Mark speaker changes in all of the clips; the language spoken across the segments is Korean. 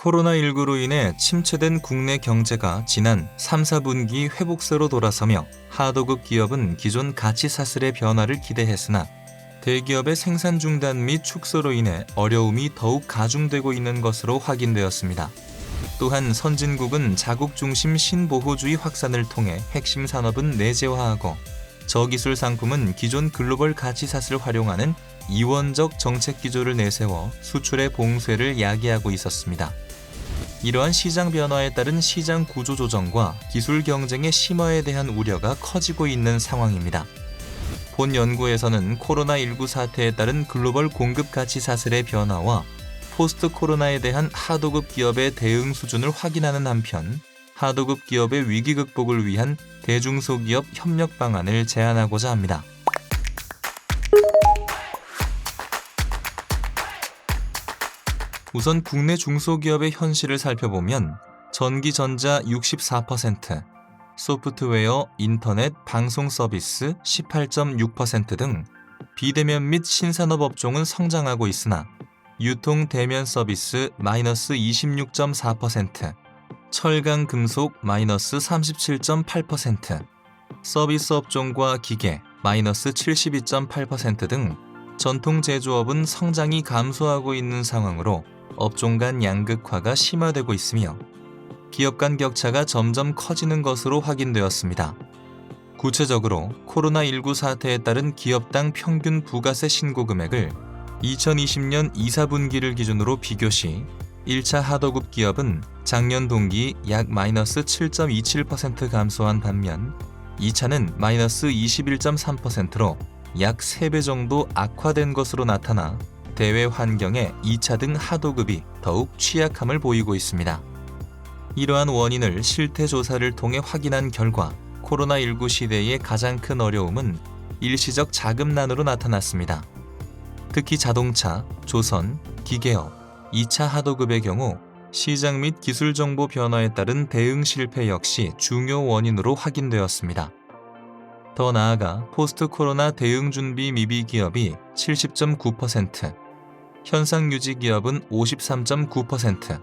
Speaker 1: 코로나19로 인해 침체된 국내 경제가 지난 3, 4분기 회복세로 돌아서며 하도급 기업은 기존 가치 사슬의 변화를 기대했으나 대기업의 생산 중단 및 축소로 인해 어려움이 더욱 가중되고 있는 것으로 확인되었습니다. 또한 선진국은 자국 중심 신보호주의 확산을 통해 핵심 산업은 내재화하고 저기술 상품은 기존 글로벌 가치 사슬을 활용하는 이원적 정책 기조를 내세워 수출의 봉쇄를 야기하고 있었습니다. 이러한 시장 변화에 따른 시장 구조 조정과 기술 경쟁의 심화에 대한 우려가 커지고 있는 상황입니다. 본 연구에서는 코로나19 사태에 따른 글로벌 공급 가치 사슬의 변화와 포스트 코로나에 대한 하도급 기업의 대응 수준을 확인하는 한편 하도급 기업의 위기 극복을 위한 대중소기업 협력 방안을 제안하고자 합니다. 우선 국내 중소기업의 현실을 살펴보면 전기전자 64%, 소프트웨어, 인터넷, 방송 서비스 18.6%등 비대면 및 신산업 업종은 성장하고 있으나 유통 대면 서비스 마이너스 26.4%, 철강 금속 마이너스 37.8%, 서비스 업종과 기계 마이너스 72.8%등 전통 제조업은 성장이 감소하고 있는 상황으로 업종 간 양극화가 심화되고 있으며 기업 간 격차가 점점 커지는 것으로 확인되었습니다. 구체적으로 코로나19 사태에 따른 기업당 평균 부가세 신고 금액을 2020년 2, 4분기를 기준으로 비교시 1차 하도급 기업은 작년 동기 약 마이너스 7.27% 감소한 반면 2차는 마이너스 21.3%로 약 3배 정도 악화된 것으로 나타나 대외 환경에 2차 등 하도급이 더욱 취약함을 보이고 있습니다. 이러한 원인을 실태 조사를 통해 확인한 결과 코로나19 시대의 가장 큰 어려움은 일시적 자금난으로 나타났습니다. 특히 자동차, 조선, 기계업, 2차 하도급의 경우 시장 및 기술 정보 변화에 따른 대응 실패 역시 중요 원인으로 확인되었습니다. 더 나아가 포스트 코로나 대응 준비 미비 기업이 70.9%, 현상 유지 기업은 53.9%,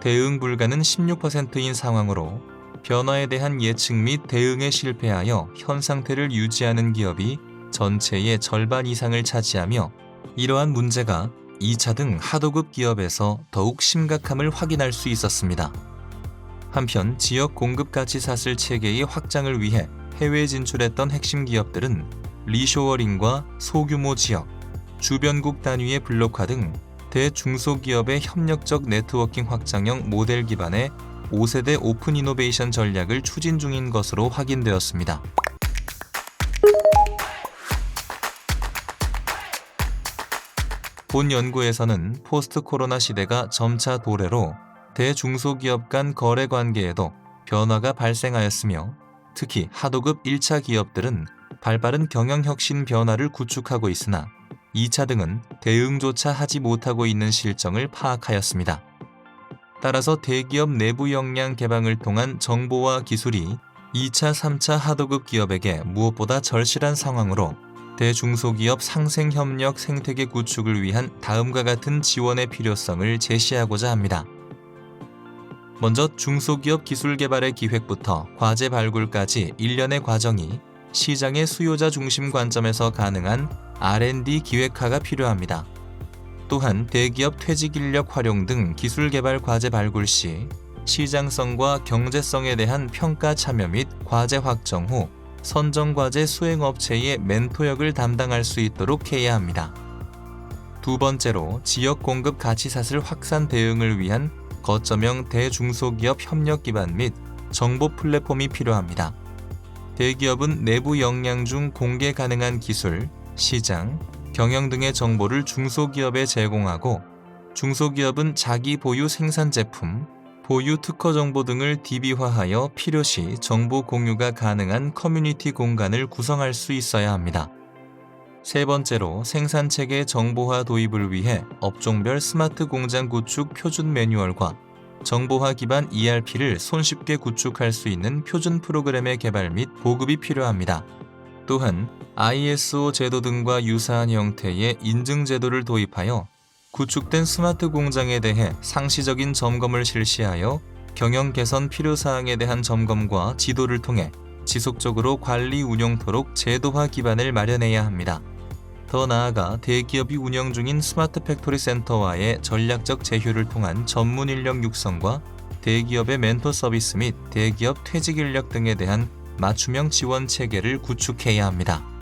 Speaker 1: 대응 불가는 16%인 상황으로 변화에 대한 예측 및 대응에 실패하여 현 상태를 유지하는 기업이 전체의 절반 이상을 차지하며 이러한 문제가 2차 등 하도급 기업에서 더욱 심각함을 확인할 수 있었습니다. 한편 지역 공급 가치 사슬 체계의 확장을 위해 해외 진출했던 핵심 기업들은 리쇼어링과 소규모 지역, 주변국 단위의 블록화 등 대중소기업의 협력적 네트워킹 확장형 모델 기반의 5세대 오픈 이노베이션 전략을 추진 중인 것으로 확인되었습니다. 본 연구에서는 포스트 코로나 시대가 점차 도래로 대중소기업 간 거래 관계에도 변화가 발생하였으며 특히 하도급 1차 기업들은 발빠른 경영혁신 변화를 구축하고 있으나 2차 등은 대응조차 하지 못하고 있는 실정을 파악하였습니다. 따라서 대기업 내부 역량 개방을 통한 정보와 기술이 2차, 3차 하도급 기업에게 무엇보다 절실한 상황으로 대중소기업 상생협력 생태계 구축을 위한 다음과 같은 지원의 필요성을 제시하고자 합니다. 먼저 중소기업 기술 개발의 기획부터 과제 발굴까지 일련의 과정이 시장의 수요자 중심 관점에서 가능한 R&D 기획화가 필요합니다. 또한 대기업 퇴직 인력 활용 등 기술 개발 과제 발굴 시 시장성과 경제성에 대한 평가 참여 및 과제 확정 후 선정 과제 수행 업체의 멘토 역을 담당할 수 있도록 해야 합니다. 두 번째로 지역 공급 가치 사슬 확산 대응을 위한 거점형 대중소기업 협력 기반 및 정보 플랫폼이 필요합니다. 대기업은 내부 역량 중 공개 가능한 기술, 시장, 경영 등의 정보를 중소기업에 제공하고 중소기업은 자기 보유 생산 제품, 보유 특허 정보 등을 DB화하여 필요시 정보 공유가 가능한 커뮤니티 공간을 구성할 수 있어야 합니다. 세 번째로 생산 체계 정보화 도입을 위해 업종별 스마트 공장 구축 표준 매뉴얼과 정보화 기반 ERP를 손쉽게 구축할 수 있는 표준 프로그램의 개발 및 보급이 필요합니다. 또한 ISO 제도 등과 유사한 형태의 인증 제도를 도입하여 구축된 스마트 공장에 대해 상시적인 점검을 실시하여 경영 개선 필요 사항에 대한 점검과 지도를 통해 지속적으로 관리 운영토록 제도화 기반을 마련해야 합니다. 더 나아가 대기업이 운영 중인 스마트 팩토리 센터와의 전략적 제휴를 통한 전문 인력 육성과 대기업의 멘토 서비스 및 대기업 퇴직 인력 등에 대한 맞춤형 지원 체계를 구축해야 합니다.